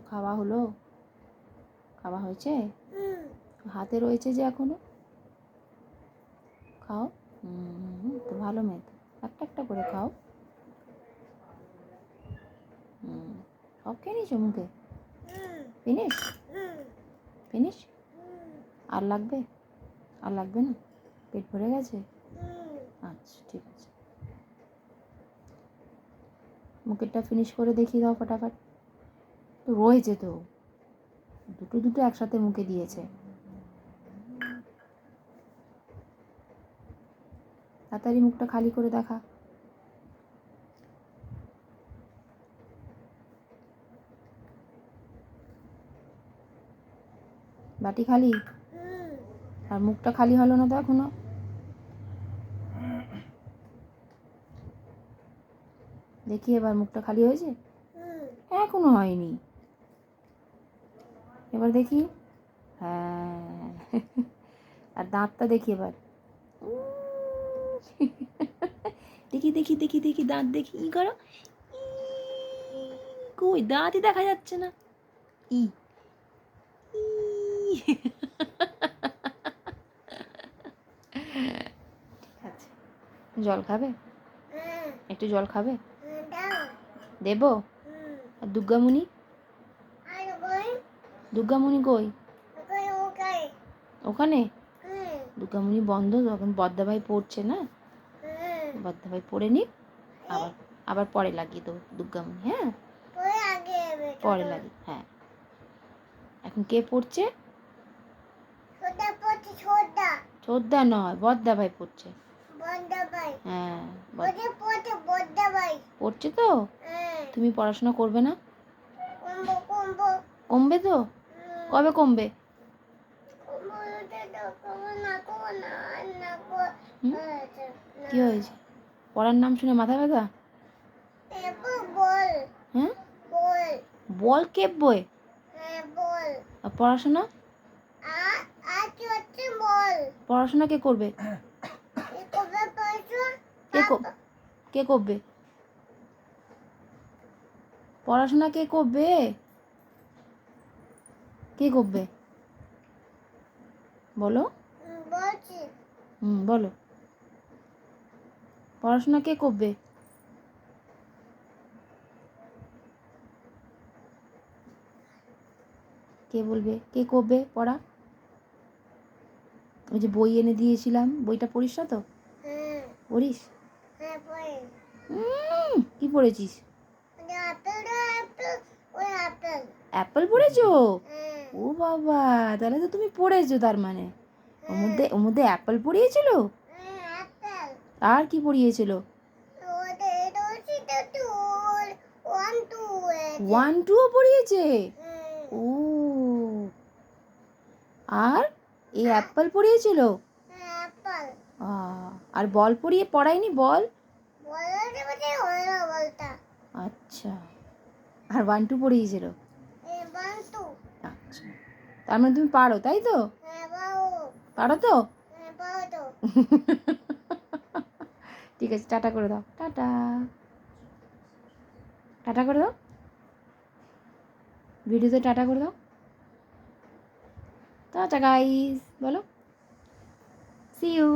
তোর খাওয়া হলো? খাওয়া হয়েছে? হাতে রয়েছে যে এখনও? খাও। তো ভালো মেয়ে তো। একটা একটা করে খাও। সব খেয়ে নিয়েছো মুখে? ফিনিশ ফিনিশ আর লাগবে? আর লাগবে না? পেট ভরে গেছে? আচ্ছা ঠিক আছে। মুখেরটা ফিনিশ করে দেখি দাও ফটাফট। তো রয়েছে তো দুটো দুটো একসাথে মুখে দিয়েছে। তাড়াতাড়ি মুখটা খালি করে দেখা। বাটি খালি? আর মুখটা খালি হলো না তো এখনও? দেখি এবার মুখটা খালি হয়েছে? এখনও হয়নি। এবার দেখি। হ্যাঁ। আর দাঁতটা দেখি এবার। দেখি দেখি দেখি দেখি দাঁত দেখি। ই করো। কই দাঁতই দেখা যাচ্ছে না। ই। ই। ঠিক আছে। জল খাবে? একটু জল খাবে? দেবো? আর দুর্গামণি দুর্গামণি কই? ওখানে দুর্গামণি বন্ধ তখন বদ্দাভাই পড়ছে না? বদ্দাভাই পড়ে নিক আবার আবার পরে লাগিয়ে দেবো দুর্গামণি হ্যাঁ? পরে লাগি হ্যাঁ। এখন কে পড়ছে? ছোদ্দা নয় বদ্দা ভাই পড়ছে হ্যাঁ পড়ছে তো? তুমি পড়াশোনা করবে না? কমবে তো? কবে কমবে? কি হয়েছে? পড়ার নাম শুনে মাথা ব্যথা? হ্যাঁ? বল কেপবই আর পড়াশোনা? পড়াশোনা কে করবে? কে কর- কে করবে? পড়াশোনা কে করবে? কে করবে? বলো। হুম বলো। পড়াশোনা কে করবে? কে বলবে? কে করবে পড়া? ওই যে বই এনে দিয়েছিলাম বইটা পড়িস না তো? পড়িস? উম, কি পড়েছিস? অ্যাপেল পড়েছো? ও বাবা তাহলে তো তুমি পড়েছো তার মানে। ওর মধ্যে ওর মধ্যে অ্যাপেল পড়িয়েছিল? আর কি পড়িয়েছিল? ওয়ান টুও পড়িয়েছে? ও। আর এই অ্যাপেল পড়িয়েছিল? আর বল পড়িয়ে পড়ায়নি বল আচ্ছা। আর ওয়ান টু পড়িয়েছিল? তার মানে তুমি পারো, তাই তো? পারো তো? ঠিক আছে, টাটা করে দাও। টাটা। টাটা করে দাও। ভিডিওতে টাটা করে দাও। টাটা গাইস বলো। See you